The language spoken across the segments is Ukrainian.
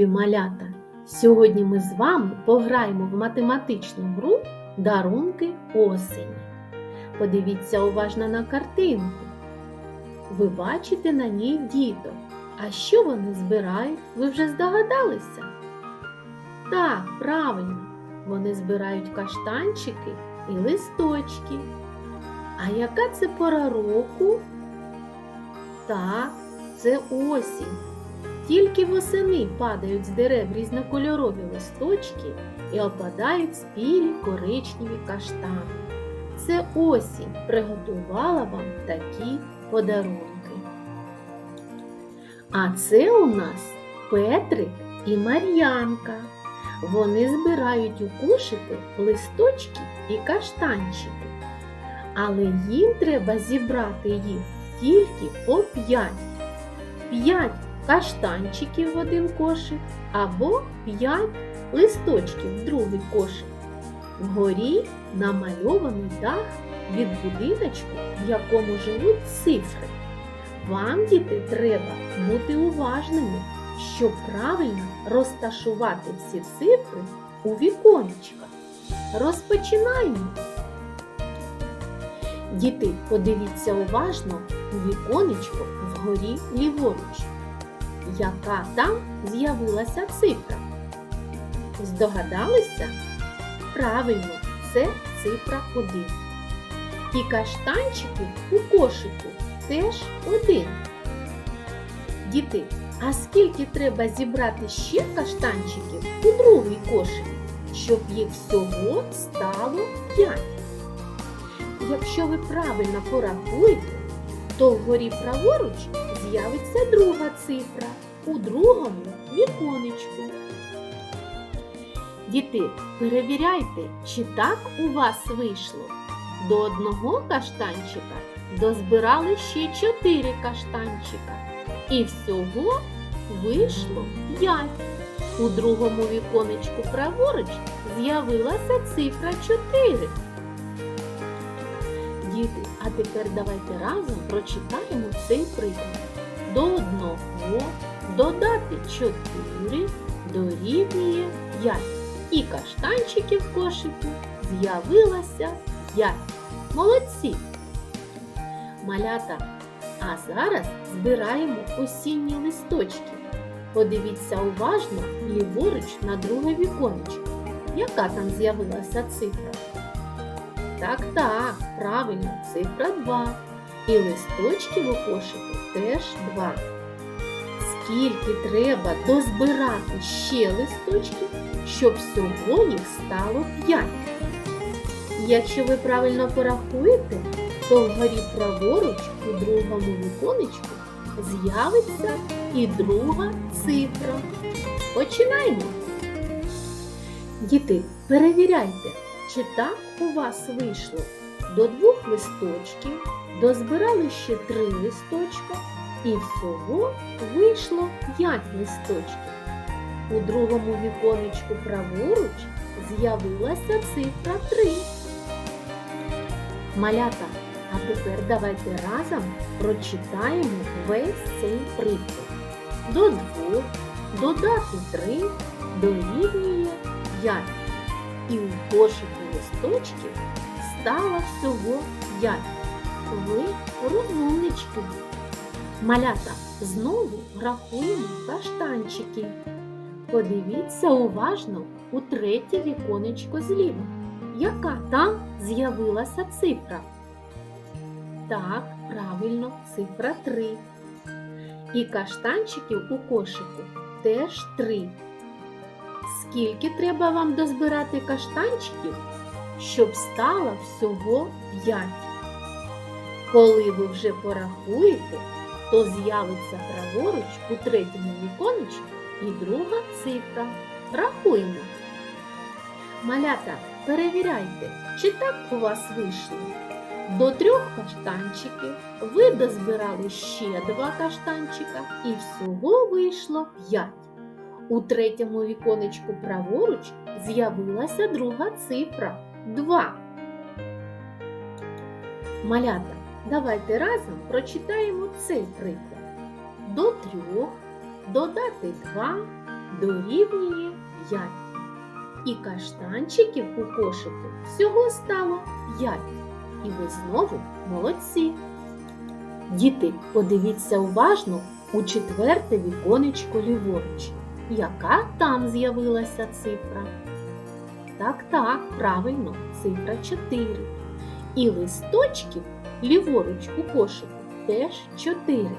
Любі малята! Сьогодні ми з вами пограємо в математичну гру Дарунки осені. Подивіться уважно на картинку. Ви бачите на ній діток. А що вони збирають? Ви вже здогадалися? Так, правильно, вони збирають каштанчики і листочки. А яка це пора року? Так, це осінь. Тільки восени падають з дерев різнокольорові листочки і опадають спілі коричневі каштани. Це осінь приготувала вам такі подарунки. А це у нас Петрик і Мар'янка. Вони збирають у кошики листочки і каштанчики. Але їм треба зібрати їх тільки по п'ять. П'ять каштанчиків в один кошик або 5 листочків в другий кошик. Вгорі намальований дах від будиночку, в якому живуть цифри. Вам, діти, треба бути уважними, щоб правильно розташувати всі цифри у віконечках. Розпочинаємо! Діти, подивіться уважно у віконечко вгорі ліворуч яка там з'явилася цифра. Здогадалися? Правильно, це цифра 1. І каштанчики у кошику теж один. Діти, а скільки треба зібрати ще каштанчиків у другий кошик, щоб їх всього стало 5? Якщо ви правильно порахуєте, то вгорі праворуч з'явиться друга цифра у другому віконечку. Діти, перевіряйте, чи так у вас вийшло. До одного каштанчика дозбирали ще чотири каштанчика. І всього вийшло п'ять. У другому віконечку праворуч з'явилася цифра 4. Діти, а тепер давайте разом прочитаємо цей приклад. До одного додати 4 дорівнює 5. І каштанчиків в кошику з'явилося 5. Молодці! Малята, а зараз збираємо осінні листочки. Подивіться уважно ліворуч на друге віконечко. Яка там з'явилася цифра? Так, так, правильно, цифра 2. І листочки у кошику теж 2. Скільки треба дозбирати ще листочків, щоб всього їх стало 5? Якщо ви правильно порахуєте, то вгорі праворуч у другому віконечку з'явиться і друга цифра. Починаємо! Діти, перевіряйте, чи так у вас вийшло до двох листочків, дозбирали ще три листочка і всього вийшло п'ять листочків. У другому віконечку праворуч з'явилася цифра 3. Малята, а тепер давайте разом прочитаємо весь цей приклад. До двох додати 3 дорівнює 5 і у кошику листочків стало всього 5. Ви розумнички. Малята, знову рахуємо каштанчики. Подивіться уважно у третє віконечко зліва. Яка там з'явилася цифра? Так, правильно, цифра 3. І каштанчиків у кошику теж 3. Скільки треба вам дозбирати каштанчиків, щоб стало всього 5? Коли ви вже порахуєте, то з'явиться праворуч у третьому віконечку і друга цифра. Рахуємо. Малята, перевіряйте, чи так у вас вийшло. До трьох каштанчиків ви дозбирали ще два каштанчика і всього вийшло п'ять. У третьому віконечку праворуч з'явилася друга цифра 2. Малята, давайте разом прочитаємо цей приклад. До трьох додати 2 дорівнює 5. І каштанчиків у кошику всього стало 5. І ви знову молодці. Діти, подивіться уважно у четверте віконечко ліворуч. Яка там з'явилася цифра? Так, так, правильно, цифра 4. І листочків ліворуч у кошику теж 4.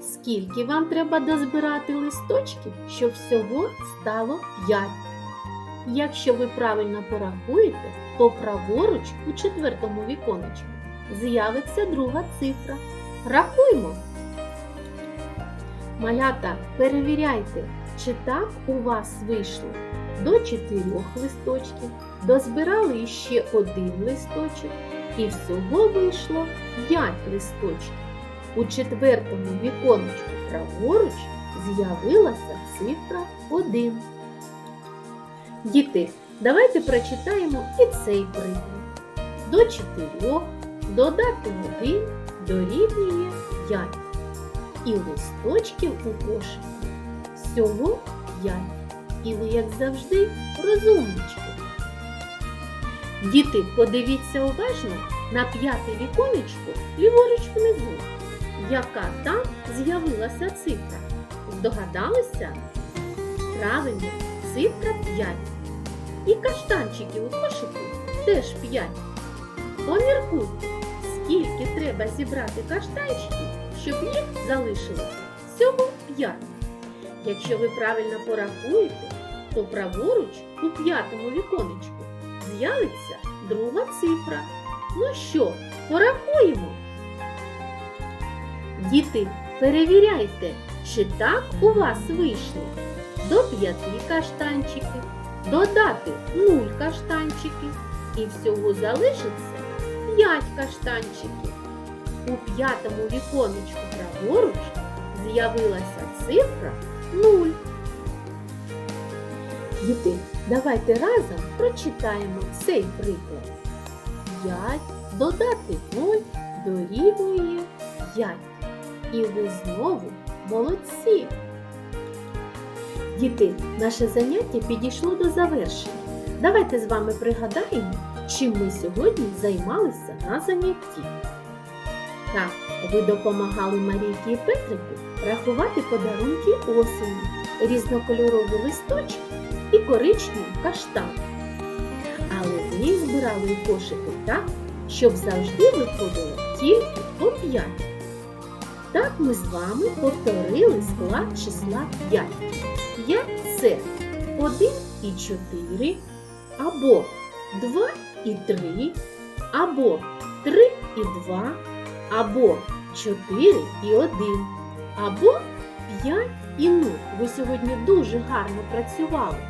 Скільки вам треба дозбирати листочків, щоб всього стало 5? Якщо ви правильно порахуєте, то праворуч у четвертому віконечку з'явиться друга цифра. Рахуймо. Малята, перевіряйте, чи так у вас вийшло до чотирьох листочків, дозбирали ще один листочок, і всього вийшло 5 листочків. У четвертому віконечку праворуч з'явилася цифра 1. Діти, давайте прочитаємо і цей приклад. До 4 додати 1 дорівнює 5. І листочків у кошику всього 5. І ви, як завжди, розумнички. Діти, подивіться уважно на п'яте віконечко ліворуч внизу. Яка там з'явилася цифра? Здогадалися? Правильно, цифра 5. І каштанчики у кошику теж 5. Поміркуйте, скільки треба зібрати каштанчиків, щоб їх залишилося всього 5. Якщо ви правильно порахуєте, то праворуч у п'ятому віконечку з'явиться друга цифра. Ну що, порахуємо? Діти, перевіряйте, чи так у вас вийшло. До п'яти каштанчиків, додати нуль каштанчиків і всього залишиться 5 каштанчиків. У п'ятому віконечку праворуч з'явилася цифра 0. Діти, давайте разом прочитаємо цей приклад. 5 додати 0 дорівнює 5. І ви знову молодці. Діти, наше заняття підійшло до завершення. Давайте з вами пригадаємо, чим ми сьогодні займалися на занятті. Так, ви допомагали Марійці і Петрику рахувати подарунки осені, різнокольорові листочки і коричневі каштан. Але ви їх збирали у кошику так, щоб завжди виходило тільки по 5. Так ми з вами повторили склад числа 5. 5 це 1 і 4, або 2 і 3, або 3 і 2, або 4 і 1, або 5 і 0. Ви сьогодні дуже гарно працювали.